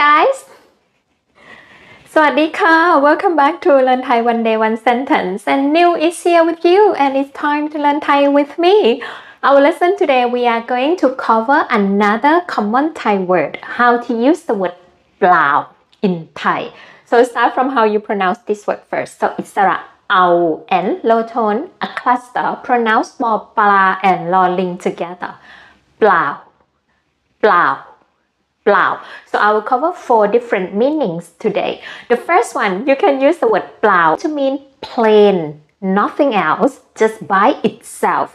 guys สวัสดีค่ะ Welcome back to Learn Thai One Day One Sentence and New is here with you and it's time to learn Thai with me Our lesson today we are going to cover another common Thai word how to use the word เปล่า in Thai so start from how you pronounce this word first so อิสระ เอา and low tone a cluster pronounce more ปลา and ลอลิง together เป ล่า เปล่า เปล่า so I will cover four different meanings today the first one you can use the word เปล่า to mean plain nothing else just by itself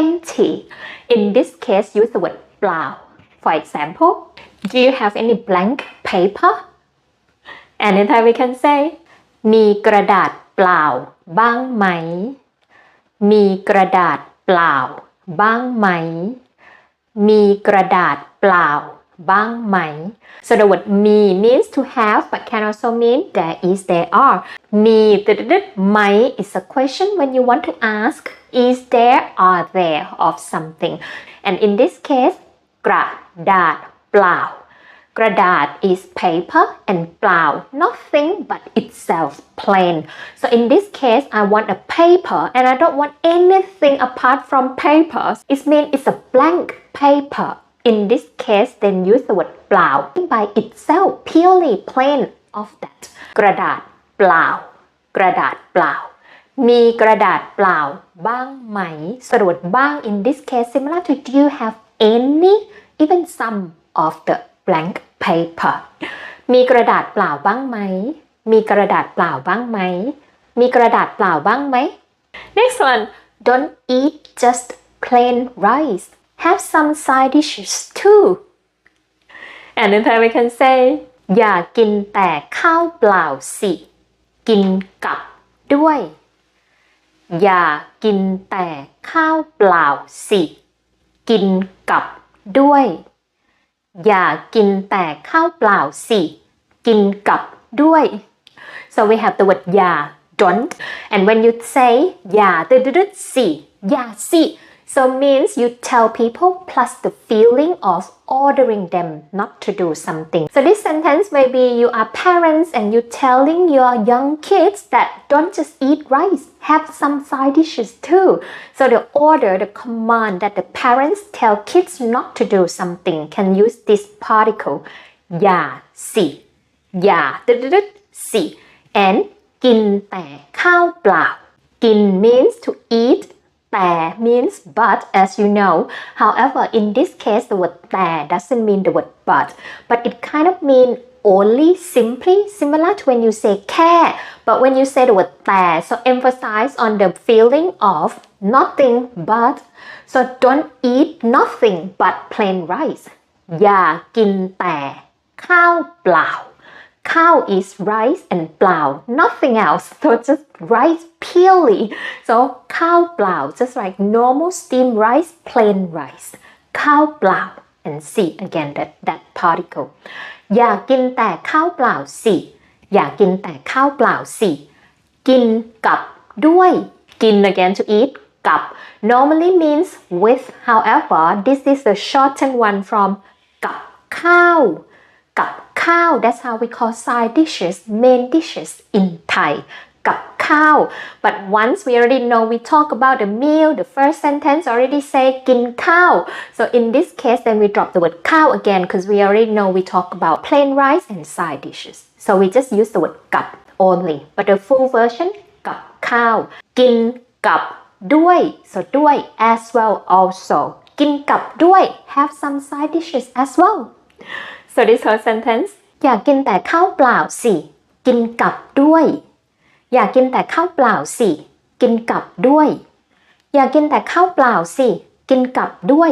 empty in this case use the word เปล่า for example do you have any blank paper and in Thai we can say มีกระดาษเปล่า บ้างไหม มีกระดาษเปล่า บ้างไหม มีกระดาษเปล่า bang mai. So the word me means to have but can also mean there is, there are. Me, mai is a question when you want to ask is there, are there of something. And in this case, gradad, plow. Gradad is paper and plow, nothing but itself, plain. So in this case, I want a paper and I don't want anything apart from papers. It means it's a blank paper in this case then use the word เปล่า by itself purely plain of that กระดาษเปล่า กระดาษเปล่า มีกระดาษเปล่าบ้างไหม สรุปบ้าง in this case similar to do you have any even some of the blank paper มีกระดาษเปล่าบ้างไหม มีกระดาษเปล่าบ้างไหม มีกระดาษเปล่าบ้างไหม next one don't eat just plain rice have some side dishes too and then we can say อย่ากินแต่ข้าวเปล่าสิ กินกับด้วย อย่ากินแต่ข้าวเปล่าสิ กินกับด้วย อย่ากินแต่ข้าวเปล่าสิ กินกับด้วย so we have the word อย่า don't and when you say อย่าตึ๊ดๆสิอย่าสิ so means you tell people plus the feeling of ordering them not to do something so this sentence maybe you are parents and you telling your young kids that don't just eat rice have some side dishes too so the order the command that the parents tell kids not to do something can use this particle อย่าสิ อย่าตึ๊ดๆสิ and กินแต่ข้าวเปล่า กิน means to eat แต่ means but as you know however in this case the word แต่ doesn't mean the word but but it kind of mean only simply similar to when you say แค่ but when you say the word แต่ so emphasize on the feeling of nothing but so don't eat nothing but plain rice อย่ากินแต่ข้าวเปล่า cow is rice and เปล่า nothing else so just rice purely so ข้าวเปล่า just like normal steamed rice plain rice ข้าวเปล่า and see again that that particle อย่ากินแต่ข้าวเปล่าสิ อย่ากินแต่ข้าวเปล่าสิ กินกับด้วย กิน again to eat กับ normally means with however this is the shortened one from กับข้าว กับข้าว that's how we call side dishes main dishes in Thai กับข้าว but once we already know we talk about the meal the first sentence already say กินข้าว so in this case then we drop the word ข้าว again because we already know we talk about plain rice and side dishes so we just use the word กับ only but the full version กับข้าว กินกับด้วย so ด้วย as well also กินกับด้วย have some side dishes as well So this whole sentence อยากกินแต่ข้าวเปล่าสิ กินกับด้วย อยากกินแต่ข้าวเปล่าสิ กินกับด้วย อยากกินแต่ข้าวเปล่าสิ กินกับด้วย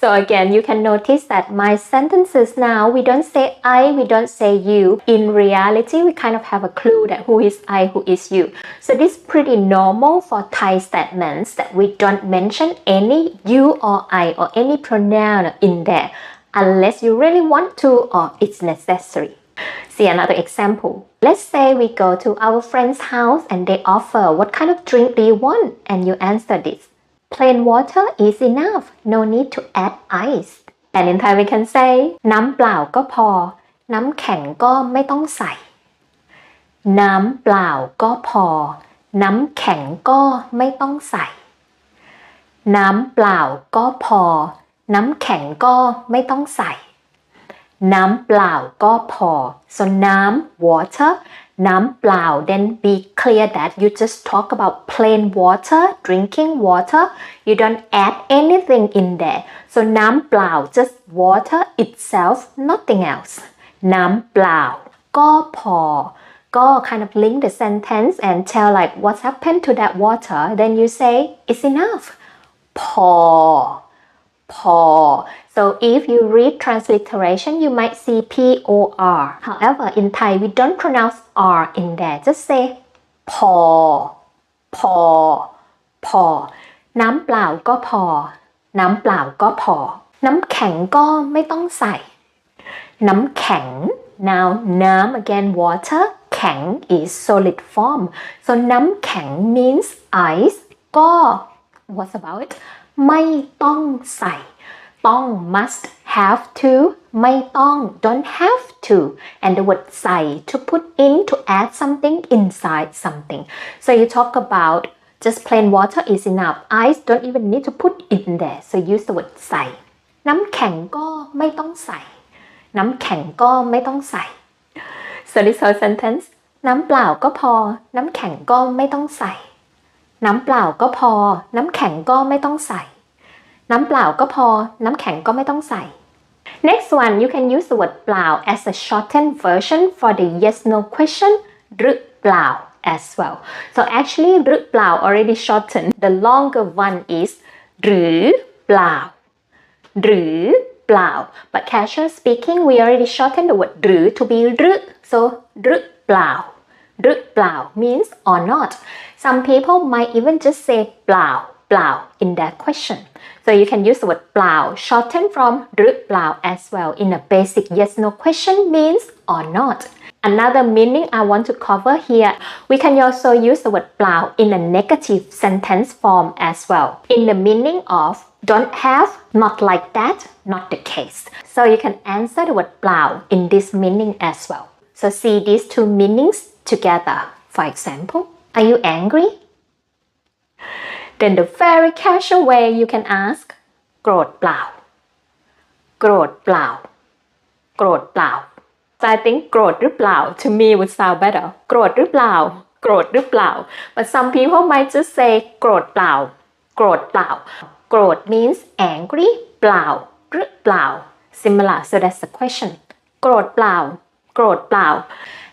So again, you can notice that my sentences now, we don't say I, we don't say you. In reality, we kind of have a clue that who is I, who is you. So this is pretty normal for Thai statements that we don't mention any you or I or any pronoun in there unless you really want to or it's necessary. See another example. Let's say we go to our friend's house and they offer what kind of drink do you want and you answer this. Plain water is enough. No need to add ice. And in Thai we can say น้ำเปล่าก็พอ น้ำแข็งก็ไม่ต้องใส่ น้ำเปล่าก็พอ น้ำแข็งก็ไม่ต้องใส่ น้ำเปล่าก็พอ น้ำแข็งก็ไม่ต้องใส่ น้ำเปล่าก็พอ so น้ำ water น้ำเปล่า then be clear that you just talk about plain water drinking water you don't add anything in there so น้ำเปล่า just water itself nothing else น้ำเปล่า ก็พอ ก็ kind of link the sentence and tell like what's happened to that water then you say it's enough พอ พอ so if you read transliteration you might see P O R however in Thai we don't pronounce R in there just say พอ พอ พอ น้ำเปล่าก็พอ น้ำเปล่าก็พอ น้ำแข็งก็ไม่ต้องใส่ น้ำแข็ง now น้ำ again water แข็ง is solid form so น้ำแข็ง means ice ก็ what's about it ไม่ต้องใส่ ต้อง must have to ไม่ต้อง don't have to and the word ใส่ to put in to add something inside something so you talk about just plain water is enough ice don't even need to put in there so use the word ใส่ น้ำแข็งก็ไม่ต้องใส่ น้ำแข็งก็ไม่ต้องใส่ so this whole sentence น้ำเปล่าก็พอ น้ำแข็งก็ไม่ต้องใส่ น้ำเปล่าก็พอ น้ำแข็งก็ไม่ต้องใส่ น้ำเปล่าก็พอ น้ำแข็งก็ไม่ต้องใส่ Next one you can use the word เปล่า as a shortened version for the yes no question หรือเปล่า as well so actually หรือเปล่า already shortened the longer one is หรือเปล่า หรือเปล่า but casual speaking we already shortened the word หรือ to be หรือ so หรือเปล่าหรือเปล่า means or not some people might even just say เปล่า เปล่า in that question so you can use the word เปล่า shortened from หรือเปล่า as well in a basic yes no question means or not Another meaning I want to cover here, we can also use the word เปล่า in a negative sentence form as well. In the meaning of don't have, not like that, not the case. So you can answer the word เปล่า in this meaning as well. So see these two meanings together. For example, are you angry? Then the very casual way you can ask โกรธเปล่า โกรธเปล่า โกรธเปล่า So I think โกรธหรือเปล่า to me would sound better โกรธหรือเปล่า โกรธหรือเปล่า but some people might just say โกรธเปล่า โกรธเปล่า โกรธ means angry เปล่าหรือเปล่า similar so that's the question โกรธเปล่า โกรธเปล่า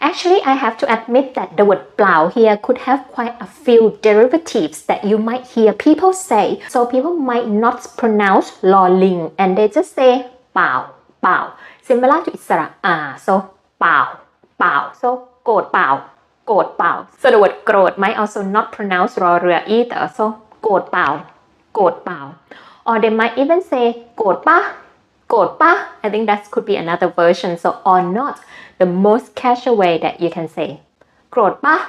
Actually, I have to admit that the word "bao" here could have quite a few derivatives that you might hear people say. So people might not pronounce Lo Ling and they just say Bao, Bao, similar to Isara. Ah, so Bao, Bao, so "goat Bao, goat Bao. So the word "goat" might also not pronounce Ro Rua either. So Kod Bao, goat Bao. Or they might even say "goat Bao Gorpa, I think that could be another version. So or not, the most casual way that you can say. Gorpa,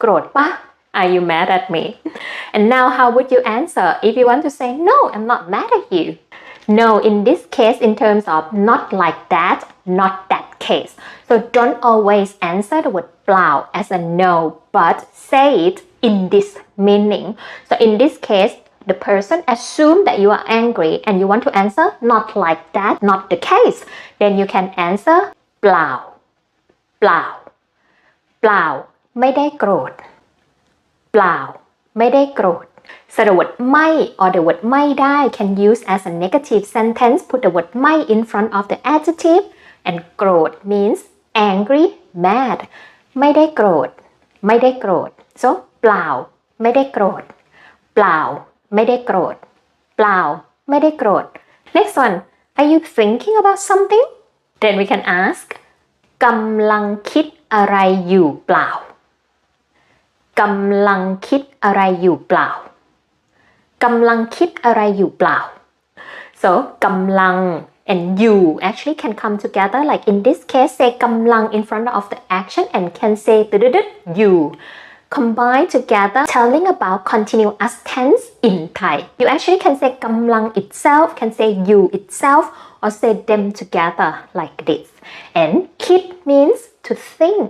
gorpa. Are you mad at me? And now how would you answer if you want to say no, I'm not mad at you? No, in this case, in terms of not like that, not that case. So don't always answer the word blau as a no, but say it in this meaning. So in this case, the person assume that you are angry and you want to answer not like that not the case then you can answer เปล่า เปล่า เปล่า ไม่ได้โกรธ เปล่า ไม่ได้โกรธ so the word ไม่ or the word ไม่ได้ can use as a negative sentence put the word ไม่ in front of the adjective and โกรธ means angry mad ไม่ได้โกรธ ไม่ได้โกรธ so เปล่า ไม่ได้โกรธ เปล่า ไม่ได้โกรธ เปล่า ไม่ได้โกรธ next one are you thinking about something then we can ask กำลังคิดอะไรอยู่เปล่ากำลังคิดอะไรอยู่เปล่ากำลังคิดอะไรอยู่เปล่า so กำลัง and you actually can come together like in this case say กำลัง in front of the action and can say you combine together telling about continuous tense in Thai you actually can say กำลัง itself can say you itself or say them together like this and คิด means to think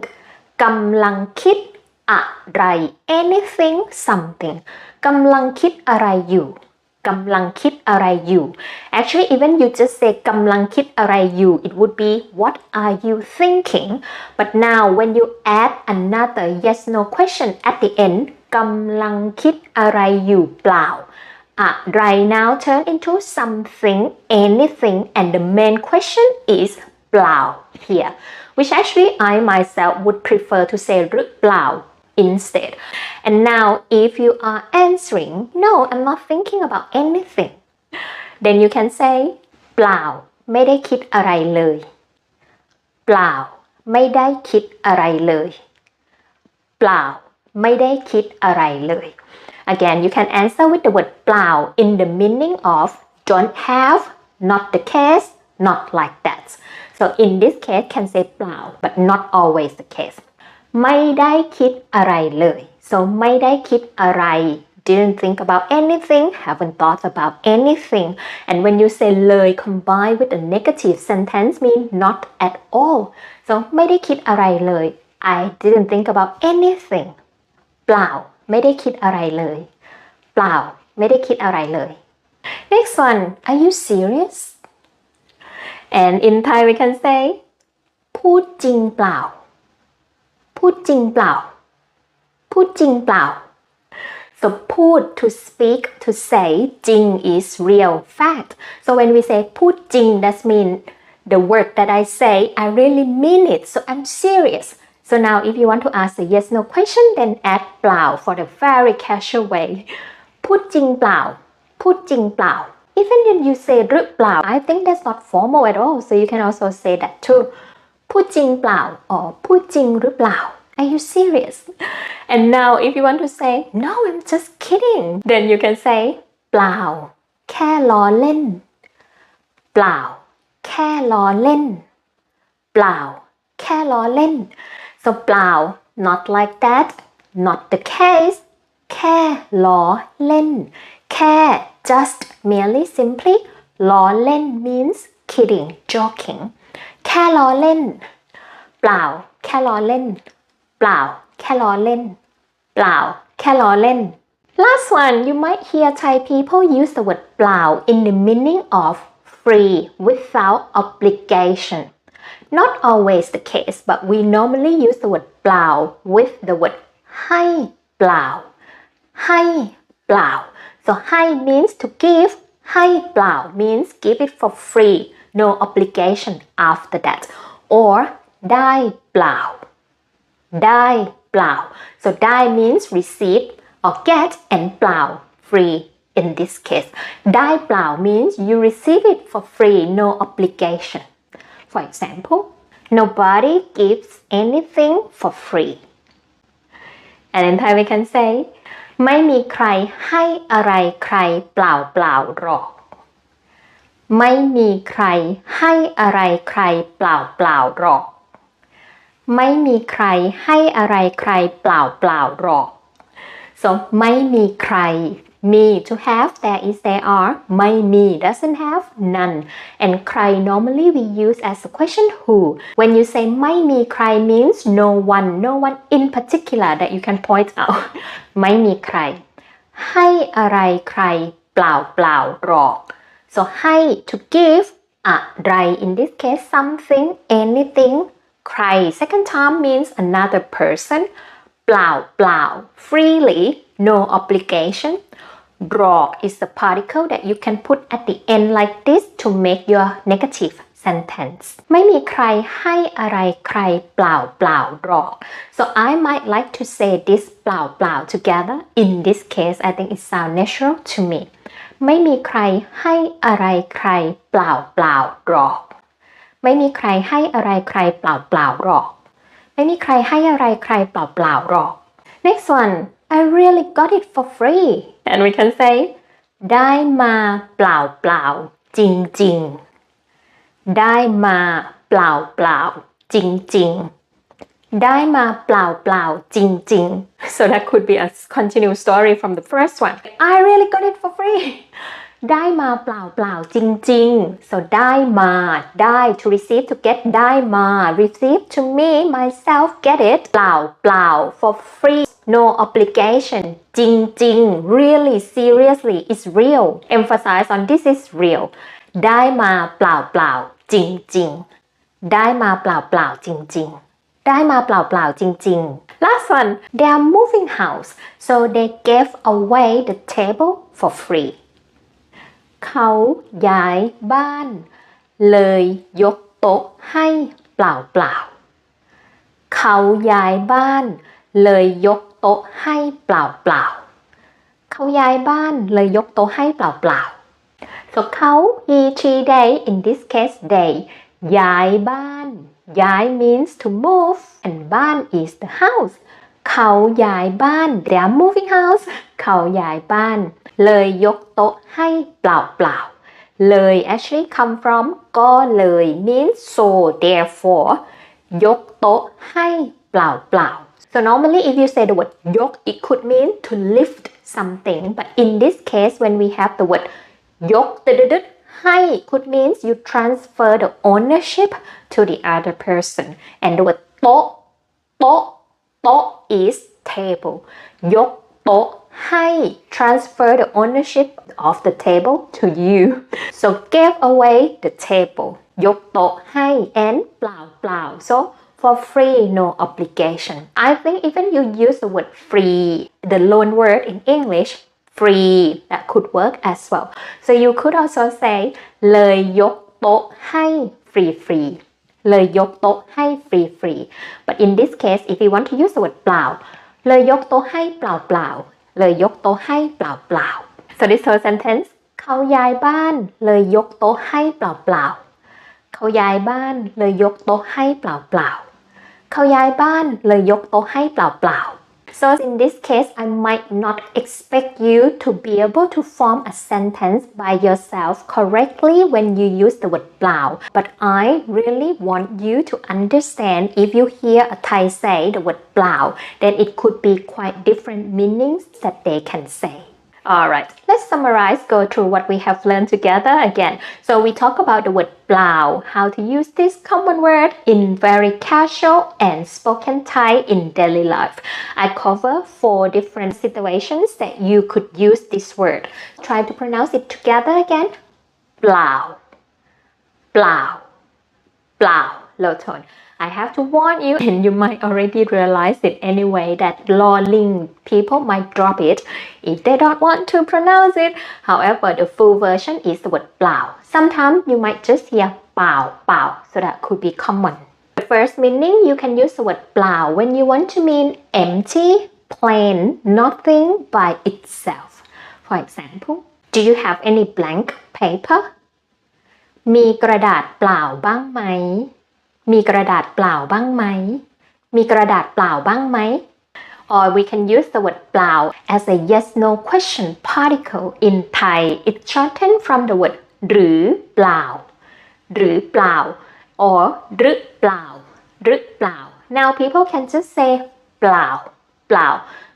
กำลังคิดอะไร anything something กำลังคิดอะไรอยู่ กำลังคิดอะไรอยู่ actually even you just say กำลังคิดอะไรอยู่ it would be what are you thinking but now when you add another yes no question at the end กำลังคิดอะไรอยู่เปล่าอะไร now turn into something anything and the main question is เปล่า here which actually I myself would prefer to say หรือเปล่า instead. And now, if you are answering, no, I'm not thinking about anything, then you can say เปล่าไม่ได้คิดอะไรเลย เปล่าไม่ได้คิดอะไรเลย เปล่าไม่ได้คิดอะไรเลย Again, you can answer with the word เปล่า in the meaning of don't have, not the case, not like that. So in this case, can say เปล่า but not always the case. ไม่ได้คิดอะไรเลย so ไม่ได้คิดอะไร didn't think about anything haven't thought about anything and when you say เลย combined with a negative sentence mean not at all so ไม่ได้คิดอะไรเลย I didn't think about anything เปล่า ไม่ได้คิดอะไรเลย เปล่า ไม่ได้คิดอะไรเลย next one are you serious and in Thai we can say พูดจริงเปล่า พูดจริงเปล่า พูดจริงเปล่า so พูด to speak to say จริง is real fact so when we say พูดจริง that mean the word that I say I really mean it so I'm serious so now if you want to ask a yes no question then add เปล่า for the very casual way พูดจริงเปล่า พูดจริงเปล่า even if you say หรือเปล่า I think that's not formal at all so you can also say that too พูดจริงเปล่า or พูดจริงหรือเปล่า Are you serious? And now if you want to say no I'm just kidding then you can say เปล่า แค่ล้อเล่น เปล่า แค่ล้อเล่น เปล่า แค่ล้อเล่น so เปล่า not like that not the case แค่ล้อเล่น แค่ just merely simply ล้อเล่น means kidding joking แค่ล้อเล่น เปล่า แค่ล้อเล่น เปล่า แค่ล้อเล่น เปล่า แค่ล้อเล่น Last one you might hear Thai people use the word เปล่า in the meaning of free without obligation not always the case but we normally use the word เปล่า with the word ให้เปล่า ให้เปล่า so ให้ means to give ให้เปล่า means give it for free no obligation after that or ได้เปล่า ได้เปล่า so ได้ means receive or get and เปล่า free in this case ได้เปล่า means you receive it for free no obligation for example nobody gives anything for free and in Thai we can say ไม่มีใครให้อะไรใครเปล่าเปล่าหรอก ไม่มีใครให้อะไรใครเปล่าเปล่าหรอก ไม่มีใครให้อะไรใครเปล่าเปล่าหรอก so ไม่มีใคร me to have there is there are ไม่มี doesn't have none and ใคร normally we use as a question who when you say ไม่มีใคร means no one no one in particular that you can point out ไม่มีใคร ให้อะไรใครเปล่าเปล่าหรอก so ให้ to give อะไร in this case something anything ใคร second time means another person เปล่าเปล่า freely no obligation หรอก is the particle that you can put at the end like this to make your negative sentence ไม่มีใครให้อะไรใครเปล่าเปล่าหรอก so I might like to say this เปล่าเปล่า together in this case I think it sounds natural to me ไม่มีใครให้อะไรใครเปล่าเปล่าหรอก ไม่มีใครให้อะไรใครเปล่าเปล่าหรอก ไม่มีใครให้อะไรใครเปล่าเปล่าหรอก next one I really got it for free and we can say ได้มาเปล่าเปล่าจริงจริงได้มาเปล่าเปล่าจริงจริง ได้มาเปล่าเปล่าจริงจริง so that could be a continued story from the first one I really got it for free ได้มาเปล่าเปล่าๆจริงๆ so ได้มาได้ to receive to get ได้มา receive to me myself get it เปล่าเปล่า for free no obligation จริงๆ really seriously is real emphasize on this is real ได้มาเปล่าเปล่าๆจริงๆ ได้มาเปล่าเปล่าๆจริงๆ ได้มาเปล่าๆจริงๆ last one they are moving house so they gave away the table for free เขาย้ายบ้าน เลยยกโต๊ะให้เปล่าๆ เขาย้ายบ้าน เลยยกโต๊ะให้เปล่าๆ เขาย้ายบ้านเลยยกโต๊ะให้เปล่าเปล่าๆ so เขา he she they in this case they ย้ายบ้าน ย้าย means to move and บ้าน is the house เขาย้ายบ้าน they are moving house เขาย้ายบ้าน เลยยกโต๊ะให้เปล่าเปล่าๆเลย actually come from ก็เลย means so therefore ยกโต๊ะให้เปล่าเปล่าๆ so normally if you say the word ยก it could mean to lift something but in this case when we have the word ยกตึ high could mean you transfer the ownership to the other person. And the word to, to, to is table. Yok to high transfer the ownership of the table to you. So give away the table. Yok to high and blau blau. So for free, no obligation. I think even you use the word free, the loan word in English, free that could work as well so you could also say เลยยกโต๊ะให้ฟรีฟรีเลยยกโต๊ะให้ฟรีฟรี but in this case if you want to use the word เปล่า เลยยกโต๊ะให้เปล่าเปล่า เลยยกโต๊ะให้เปล่าเปล่า so this whole sentence เขาย้ายบ้าน เลยยกโต๊ะให้เปล่าเปล่า เขาย้ายบ้านเลยยกโต๊ะให้เปล่าเปล่า เขาย้ายบ้านเลยยกโต๊ะให้เปล่าเปล่า So in this case, I might not expect you to be able to form a sentence by yourself correctly when you use the word plow. But I really want you to understand if you hear a Thai say the word plow, then it could be quite different meanings that they can say. Alright, let's summarize, go through what we have learned together again. So we talk about the word blau, how to use this common word in very casual and spoken Thai in daily life. I cover four different situations that you could use this word. Try to pronounce it together again. Blau, blau, blau, low tone. I have to warn you, and you might already realize it anyway, that lolling people might drop it if they don't want to pronounce it. However, the full version is the word เปล่า Sometimes you might just hear เปล่า เปล่า so that could be common. The first meaning, you can use the word เปล่า when you want to mean empty, plain, nothing by itself. For example, do you have any blank paper? มีกระดาษเปล่าบ้างไหม มีกระดาษเปล่าบ้างไหม มีกระดาษเปล่าบ้างไหม or we can use the word เปล่า as a yes no question particle in Thai it's shortened from the word หรือเปล่า หรือเปล่า or หรือเปล่า หรือเปล่า now people can just say เปล่า เปล่า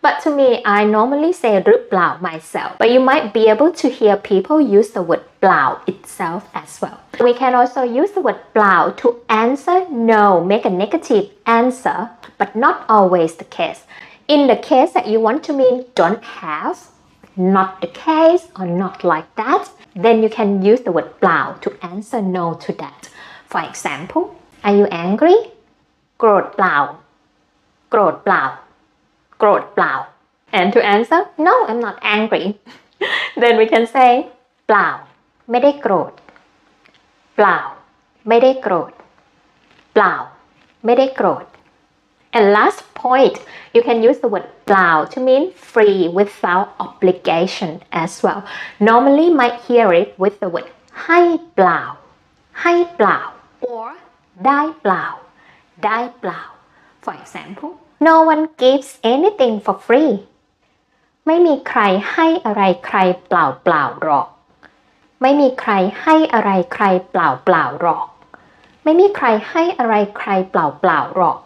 but to me I normally say หรือเปล่า myself but you might be able to hear people use the word เปล่า itself as well we can also use the word เปล่า to answer no make a negative answer but not always the case in the case that you want to mean don't have not the case or not like that then you can use the word เปล่า to answer no to that for example are you angry โกรธเปล่า โกรธเปล่า โกรธเปล่า and to answer no I'm not angry then we can say เปล่า ไม่ได้โกรธ เปล่า ไม่ได้โกรธ เปล่า ไม่ได้โกรธ and last point you can use the word เปล่า to mean free without obligation as well normally might hear it with the word ให้เปล่า ให้เปล่า or ได้เปล่า ได้เปล่า for example no one gives anything for free ไม่มีใครให้อะไรใครเปล่าเปล่าหรอก ไม่มีใครให้อะไรใครเปล่าเปล่าหรอก ไม่มีใครให้อะไรใครเปล่าเปล่าหรอก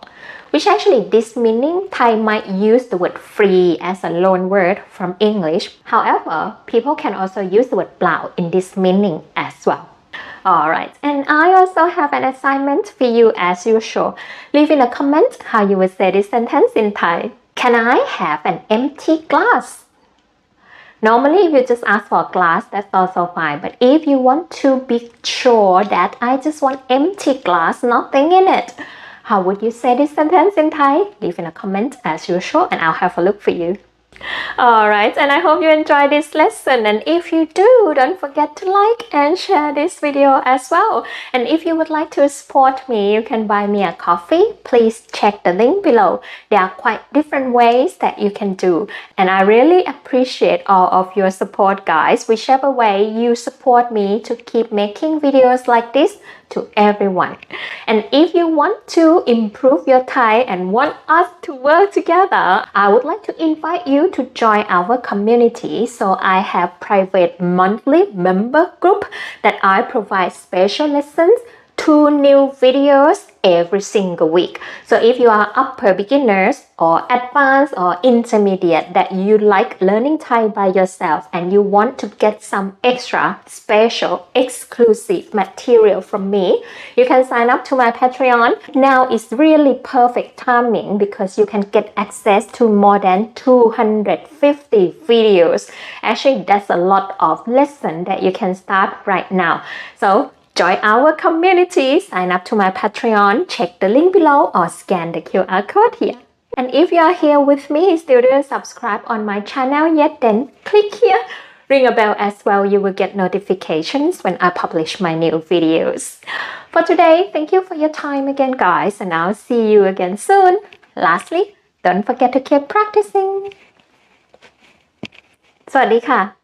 which actually this meaning Thai might use the word free as a loan word from English. However, people can also use the word เปล่า in this meaning as well. Alright, and I also have an assignment for you as usual. Leave in a comment how you would say this sentence in Thai. Can I have an empty glass? Normally, if you just ask for a glass, that's also fine. But if you want to be sure that I just want empty glass, nothing in it, how would you say this sentence in Thai? Leave in a comment as usual and I'll have a look for you. Alright, and I hope you enjoyed this lesson. And if you do, don't forget to like and share this video as well. And if you would like to support me, you can buy me a coffee. Please check the link below. There are quite different ways that you can do. And I really appreciate all of your support, guys. Whichever way you support me to keep making videos like this to everyone. And if you want to improve your Thai and want us to work together, I would like to invite you to join our community. So I have private monthly member group that I provide special lessons two new videos every single week. So if you are upper beginners or advanced or intermediate that you like learning Thai by yourself and you want to get some extra special exclusive material from me, you can sign up to my Patreon. Now is really perfect timing because you can get access to more than 250 videos. Actually, that's a lot of lesson that you can start right now. So Join our community, sign up to my Patreon, check the link below or scan the QR code here. And if you are here with me, still didn't subscribe on my channel yet, then click here. Ring a bell as well, you will get notifications when I publish my new videos. For today, thank you for your time again guys and I'll see you again soon. Lastly, don't forget to keep practicing. สวัสดีค่ะ